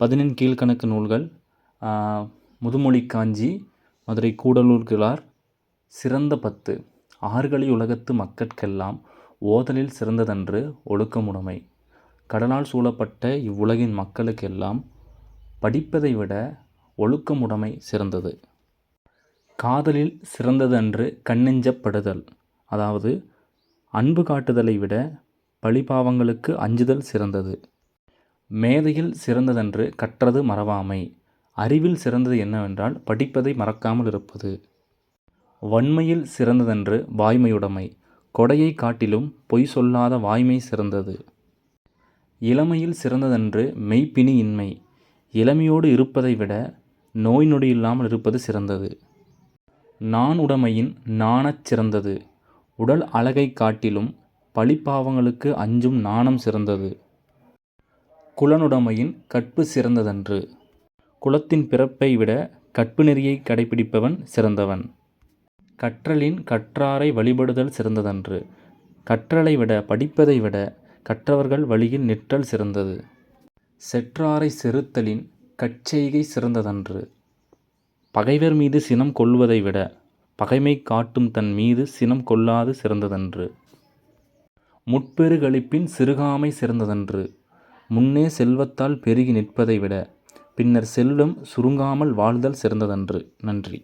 பதினெண் கீழ்க்கணக்கு நூல்கள் முதுமொழி காஞ்சி மதுரை கூடலூர் கிழார் சிறந்த பத்து ஆறுகளி உலகத்து மக்கட்கெல்லாம் ஓதலில் சிறந்ததன்று ஒழுக்கமுடைமை. கடலால் சூழப்பட்ட இவ்வுலகின் மக்களுக்கெல்லாம் படிப்பதை விட ஒழுக்கமுடைமை சிறந்தது. காதலில் சிறந்ததன்று கண்ணெஞ்சப்படுதல் அதாவது அன்பு காட்டுதலை விட பழிபாவங்களுக்கு அஞ்சுதல் சிறந்தது. மேதையில் சிறந்ததன்று கற்றது மறவாமை. அறிவில் சிறந்தது என்னவென்றால் படிப்பதை மறக்காமல் இருப்பது. வன்மையில் சிறந்ததன்று வாய்மையுடைமை. கொடையை காட்டிலும் பொய் சொல்லாத வாய்மை சிறந்தது. இளமையில் சிறந்ததென்று மெய்ப்பினி இன்மை இளமையோடு இருப்பதை விட நோய் நொடி இல்லாமல் இருப்பது சிறந்தது. நான் உடைமையின் நாணச் சிறந்தது. உடல் அழகை காட்டிலும் பழிப்பாவங்களுக்கு அஞ்சும் நாணம் சிறந்தது. குலனுடைமையின் கற்பு சிறந்ததன்று. குலத்தின் பிறப்பை விட கற்பு நெறியை கடைப்பிடிப்பவன் சிறந்தவன். கற்றலின் கற்றாரை வழிபடுதல் சிறந்ததன்று. கற்றலை விட படிப்பதை விட கற்றவர்கள் வழியில் நிற்றல் சிறந்தது. செற்றாரை செருத்தலின் கச்செய்கை சிறந்ததன்று. பகைவர் மீது சினம் கொள்வதை விட பகைமை காட்டும் தன் மீது சினம் கொள்ளாது சிறந்ததன்று. முற்பெருகளிப்பின் சிறுகாமை சிறந்ததன்று. முன்னே செல்வத்தால் பெருகி நிற்பதை விட பின்னர் செல்வம் சுருங்காமல் வாழ்தல் சிறந்ததன்று. நன்றி.